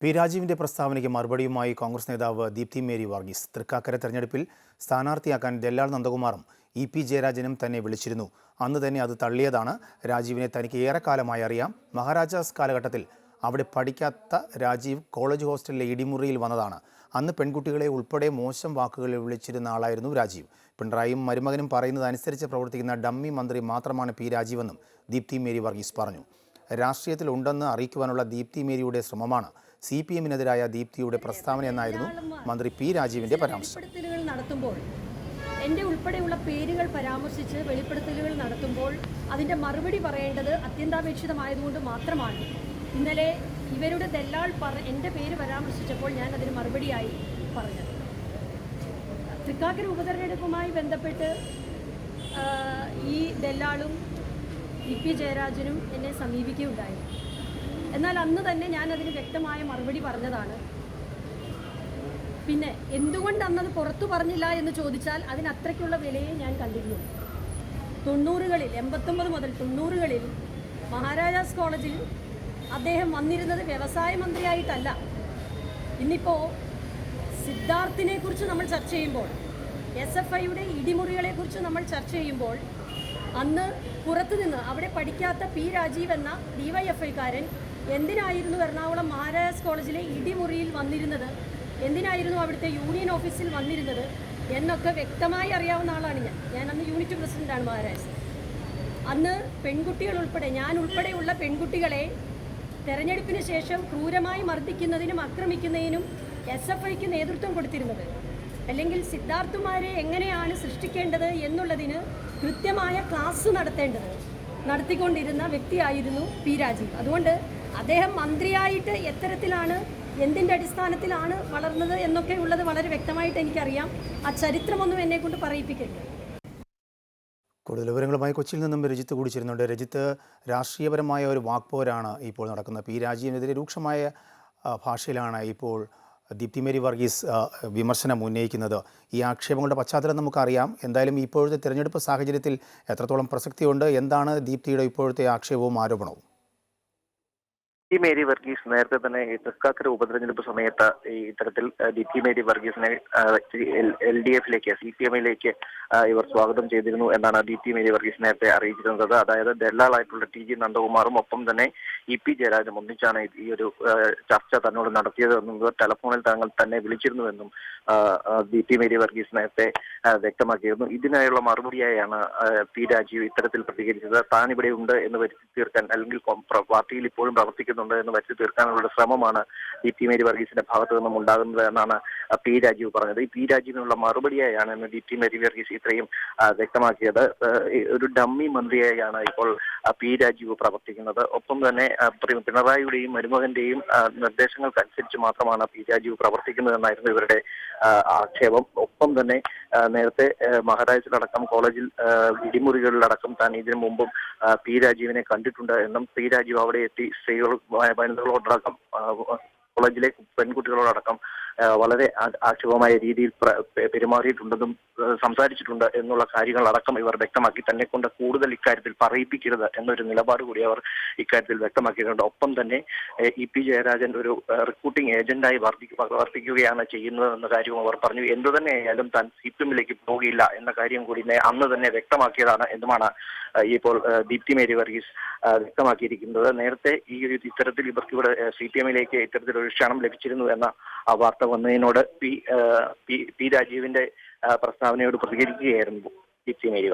P രാജീവിന്റെ പ്രസ്താവനയ്ക്ക് മറുപടിയുമായി കോൺഗ്രസ് നേതാവ് Deepthi Mary Varghese. Thrikkakara തെരഞ്ഞെടുപ്പിൽ സ്ഥാനാർത്ഥിയാക്കാൻ ദല്ലാൾ നന്ദകുമാറും ഇ പി ജയരാജനും തന്നെ വിളിച്ചിരുന്നു. അന്ന് തന്നെ അത് തള്ളിയതാണ്. രാജീവിനെ തനിക്ക് ഏറെക്കാലമായി അറിയാം. മഹാരാജാസ് കാലഘട്ടത്തിൽ അവിടെ പഠിക്കാത്ത രാജീവ് കോളേജ് ഹോസ്റ്റലിലെ ഇടിമുറിയിൽ വന്നതാണ്. അന്ന് പെൺകുട്ടികളെ ഉൾപ്പെടെ മോശം വാക്കുകളിൽ വിളിച്ചിരുന്ന ആളായിരുന്നു രാജീവ്. പിണറായിയും മരുമകനും പറയുന്നതനുസരിച്ച് പ്രവർത്തിക്കുന്ന ഡമ്മി മന്ത്രി മാത്രമാണ് പി രാജീവെന്നും ദീപ്തി മേരി വർഗീസ് പറഞ്ഞു. രാഷ്ട്രീയത്തിൽ ഉണ്ടെന്ന് അറിയിക്കുവാനുള്ള ദീപ്തി മേരിയുടെ ശ്രമമാണ്. സി പി എമ്മിനെതിരായ ദീപ്തിയുടെ പ്രസ്താവന എന്നായിരുന്നു മന്ത്രി പി രാജീവിന്റെ പരാമർശം. നടത്തുമ്പോൾ എന്റെ ഉൾപ്പെടെയുള്ള പേരുകൾ പരാമർശിച്ച് വെളിപ്പെടുത്തലുകൾ നടത്തുമ്പോൾ അതിന്റെ മറുപടി പറയേണ്ടത് അത്യന്താപേക്ഷിതമായതുകൊണ്ട് മാത്രമാണ്. ഇന്നലെ ഇവരുടെ ദല്ലാൾ പറ എന്റെ പേര് പരാമർശിച്ചപ്പോൾ ഞാൻ അതിന് മറുപടിയായി പറഞ്ഞത്. തൃക്കാക്കര ഉപതെരഞ്ഞെടുപ്പുമായി ബന്ധപ്പെട്ട് ഈ ദല്ലാളും ഇ പി ജയരാജനും എന്നെ സമീപിക്കുകയുണ്ടായി. എന്നാൽ അന്ന് തന്നെ ഞാൻ അതിന് വ്യക്തമായ മറുപടി പറഞ്ഞതാണ്. പിന്നെ എന്തുകൊണ്ട് അന്നത് പുറത്തു പറഞ്ഞില്ല എന്ന് ചോദിച്ചാൽ അതിന് അത്രയ്ക്കുള്ള വിലയെ ഞാൻ കണ്ടിരുന്നു. തൊണ്ണൂറുകളിൽ എൺപത്തൊമ്പത് മുതൽ തൊണ്ണൂറുകളിൽ മഹാരാജാസ് കോളേജിൽ അദ്ദേഹം വന്നിരുന്നത് വ്യവസായ മന്ത്രിയായിട്ടല്ല. ഇന്നിപ്പോൾ സിദ്ധാർത്ഥിനെ കുറിച്ച് നമ്മൾ ചർച്ച ചെയ്യുമ്പോൾ എസ് എഫ് ഐയുടെ ഇടിമുറികളെ കുറിച്ച് നമ്മൾ ചർച്ച ചെയ്യുമ്പോൾ അന്ന് പുറത്തുനിന്ന് അവിടെ പഠിക്കാത്ത പി രാജീവ് എന്ന ഡിവൈഎഫ്ഐക്കാരൻ എന്തിനായിരുന്നു എറണാകുളം മഹാരാജാസ് കോളേജിലെ ഇടിമുറിയിൽ വന്നിരുന്നത്? എന്തിനായിരുന്നു അവിടുത്തെ യൂണിയൻ ഓഫീസിൽ വന്നിരുന്നത്? എന്നൊക്കെ വ്യക്തമായി അറിയാവുന്ന ആളാണ് ഞാൻ. ഞാൻ അന്ന് യൂണിറ്റ് പ്രസിഡന്റാണ് മഹാരാജാസ് അന്ന് പെൺകുട്ടികൾ ഉൾപ്പെടെ ഞാൻ ഉൾപ്പെടെയുള്ള പെൺകുട്ടികളെ തെരഞ്ഞെടുപ്പിന് ശേഷം ക്രൂരമായി മർദ്ദിക്കുന്നതിനും ആക്രമിക്കുന്നതിനും എസ് എഫ് ഐക്ക് നേതൃത്വം കൊടുത്തിരുന്നത്. അല്ലെങ്കിൽ സിദ്ധാർത്ഥുമാരെ എങ്ങനെയാണ് സൃഷ്ടിക്കേണ്ടത് എന്നുള്ളതിന് കൃത്യമായ ക്ലാസ് നടത്തേണ്ടത് നടത്തിക്കൊണ്ടിരുന്ന വ്യക്തിയായിരുന്നു പി രാജീവ്. അതുകൊണ്ട് അദ്ദേഹം മന്ത്രിയായിട്ട് എത്തരത്തിലാണ് എന്തിന്റെ അടിസ്ഥാനത്തിലാണ് വളർന്നത് എന്നൊക്കെ ഉള്ളത് വളരെ വ്യക്തമായിട്ട് എനിക്കറിയാം. ആ ചരിത്രമൊന്നും എന്നെ കൊണ്ട് പറയിപ്പിക്കരുത്. കൂടുതൽ വിവരങ്ങളുമായി കൊച്ചിയിൽ നിന്നും രജിത്ത് കൂടിച്ചിരുന്നുണ്ട്. രജിത്ത് രാഷ്ട്രീയപരമായ ഒരു വാക്പോരാണ് ഇപ്പോൾ നടക്കുന്നത്. പി രാജീവിനെതിരെ രൂക്ഷമായ ഭാഷയിലാണ് ഇപ്പോൾ ദീപ്തി മേരി വർഗീസ് വിമർശനം ഉന്നയിക്കുന്നത്. ഈ ആക്ഷേപങ്ങളുടെ പശ്ചാത്തലം നമുക്കറിയാം. എന്തായാലും ഇപ്പോഴത്തെ തിരഞ്ഞെടുപ്പ് സാഹചര്യത്തിൽ എത്രത്തോളം പ്രസക്തിയുണ്ട് എന്താണ് ദീപ്തിയുടെ ഇപ്പോഴത്തെ ആക്ഷേപവും ആരോപണവും? ഡി മേരി വർഗീസ് നേരത്തെ തന്നെ ഈ തൃക്കാക്കര ഉപതെരഞ്ഞെടുപ്പ് സമയത്ത് ഈ ഇത്തരത്തിൽ ഡി മേരി വർഗീസിനെ എൽ ഡി എഫിലേക്ക് സി പി എമ്മിലേക്ക് ഇവർ സ്വാഗതം ചെയ്തിരുന്നു എന്നാണ് ഡി മേരി വർഗീസ് നേരത്തെ അറിയിച്ചിരുന്നത്. അതായത് ദല്ലാളായിട്ടുള്ള ടി ജി നന്ദകുമാറും ഒപ്പം തന്നെ ഇ പി ജയരാജനും ഒന്നിച്ചാണ് ഈ ഒരു ചർച്ച തന്നോട് നടത്തിയതെന്നും ടെലഫോണിൽ തങ്ങൾ തന്നെ വിളിച്ചിരുന്നുവെന്നും ഡി പി മേരി വർഗീസ് നേരത്തെ വ്യക്തമാക്കിയിരുന്നു. ഇതിനായുള്ള മറുപടിയായാണ് പി രാജീവ് ഇത്തരത്തിൽ പ്രതികരിച്ചത്. താൻ ഇവിടെ ഉണ്ട് എന്ന് വരുത്തി തീർക്കാൻ അല്ലെങ്കിൽ പാർട്ടിയിൽ ഇപ്പോഴും പ്രവർത്തിക്കുന്നുണ്ട് എന്ന് വരുത്തി തീർക്കാനുള്ള ശ്രമമാണ് ഡി പി മേരി വർഗീസിന്റെ ഭാഗത്തു നിന്നും ഉണ്ടാകുന്നത് എന്നാണ് പി രാജീവ് പറഞ്ഞത്. ഈ പി രാജീവിനുള്ള മറുപടിയായാണ് ഇന്ന് ഡി പി മേരി വർഗീസ് ഇത്രയും വ്യക്തമാക്കിയത്. ഒരു ഡമ്മി മന്ത്രിയായാണ് ഇപ്പോൾ പി രാജീവ് പ്രവർത്തിക്കുന്നത്. ഒപ്പം തന്നെ പിണറായിയുടെയും മരുമകന്റെയും നിർദ്ദേശങ്ങൾക്കനുസരിച്ച് മാത്രമാണ് പി രാജീവ് പ്രവർത്തിക്കുന്നതെന്നായിരുന്നു ഇവരുടെ ആക്ഷേപം. ഒപ്പം തന്നെ നേരത്തെ മഹാരാജിലടക്കം കോളേജിൽ ഇടിമുറികളിലടക്കം താൻ ഇതിനു മുമ്പും പി രാജീവിനെ കണ്ടിട്ടുണ്ട് എന്നും പി രാജീവ് അവിടെ എത്തി സ്ത്രീകൾ വ- വനിതകളോടടക്കം അഹ്, കോളേജിലെ പെൺകുട്ടികളോടടക്കം അഹ്, വളരെ ആക്ഷേപമായ രീതിയിൽ പ്ര- പെരുമാറിയിട്ടുണ്ടെന്നും സംസാരിച്ചിട്ടുണ്ട് എന്നുള്ള കാര്യങ്ങൾ അടക്കം ഇവർ വ്യക്തമാക്കി. തന്നെ കൊണ്ട് കൂടുതൽ ഇക്കാര്യത്തിൽ പറയിപ്പിക്കരുത് എന്നൊരു നിലപാട് കൂടി അവർ ഇക്കാര്യത്തിൽ വ്യക്തമാക്കിയിട്ടുണ്ട്. ഒപ്പം തന്നെ ഇ പി ജയരാജൻ ഒരു റിക്രൂട്ടിംഗ് ഏജന്റായി പ്രവർത്തിക്കുകയാണ് ചെയ്യുന്നത് എന്ന കാര്യവും അവർ പറഞ്ഞു. എന്തു തന്നെയായാലും താൻ സി പി എമ്മിലേക്ക് പോകില്ല എന്ന കാര്യം കൂടി അന്ന് തന്നെ വ്യക്തമാക്കിയതാണ് എന്നുമാണ് ഇപ്പോൾ ദീപ്തി മേരി വർഗീസ് വ്യക്തമാക്കിയിരിക്കുന്നത്. നേരത്തെ ഈ ഒരു ഇത്തരത്തിൽ ഇവർക്ക് ഇവിടെ സി പി എമ്മിലേക്ക് ഇത്തരത്തിലൊരു ക്ഷണം ലഭിച്ചിരുന്നു എന്ന ആ വാർത്ത വന്നതിനോട് പി പി രാജീവിന്റെ പ്രസ്താവനയോട് പ്രതികരിക്കുകയായിരുന്നു ദീപ്തി മേരി